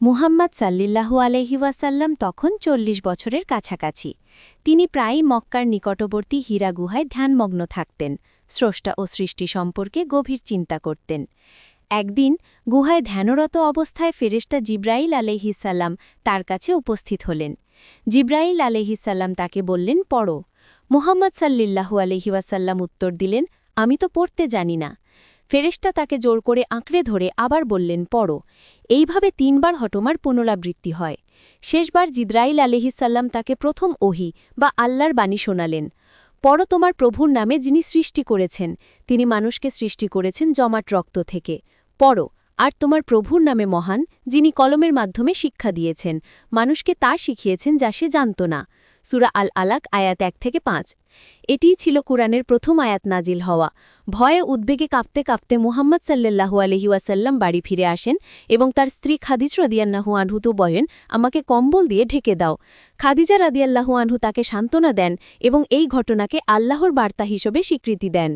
মুহাম্মদ সাল্লিল্লাহু আলহিওয়াসাল্লাম তখন চল্লিশ বছরের কাছাকাছি। তিনি প্রায়ই মক্কার নিকটবর্তী হীরা গুহায় ধ্যানমগ্ন থাকতেন, স্রষ্টা ও সৃষ্টি সম্পর্কে গভীর চিন্তা করতেন। একদিন গুহায় ধ্যানরত অবস্থায় ফেরেশতা জিব্রাইল আলহিসাল্লাম তার কাছে উপস্থিত হলেন। জিব্রাইল আলহিসাল্লাম তাকে বললেন, পড়ো। মোহাম্মদ সাল্লিল্লাহু আলহিওয়াসাল্লাম উত্তর দিলেন, আমি তো পড়তে জানি না। ফেরেশতা তাকে জোর করে আঁকড়ে ধরে আবার বললেন, পড়ো। এইভাবে তিনবার হটমার পুনরাবৃত্তি হয়। শেষবার জিদ্রাইল আলহিসাল্লাম তাকে প্রথম ওহি বা আল্লাহর বাণী শোনালেন। পর তোমার প্রভুর নামে যিনি সৃষ্টি করেছেন। তিনি মানুষকে সৃষ্টি করেছেন জমাট রক্ত থেকে। পর আর তোমার প্রভুর নামে মহান, যিনি কলমের মাধ্যমে শিক্ষা দিয়েছেন। মানুষকে তা শিখিয়েছেন যা সে জানত না। সুরা আল আলাক আয়াত এক থেকে পাঁচ। এটিই ছিল কুরআনের প্রথম আয়াত নাজিল হওয়া। ভয়ে উদ্বেগে কাঁপতে কাঁপতে মুহাম্মদ সাল্লু আলহিউসাল্লাম বাড়ি ফিরে আসেন এবং তার স্ত্রী খাদিজ রদিয়াল্লাহু আনহু তো বয়েন, আমাকে কম্বল দিয়ে ঢেকে দাও। খাদিজা রাদিয়াল্লাহু আনহু তাকে সান্ত্বনা দেন এবং এই ঘটনাকে আল্লাহর বার্তা হিসেবে স্বীকৃতি দেন।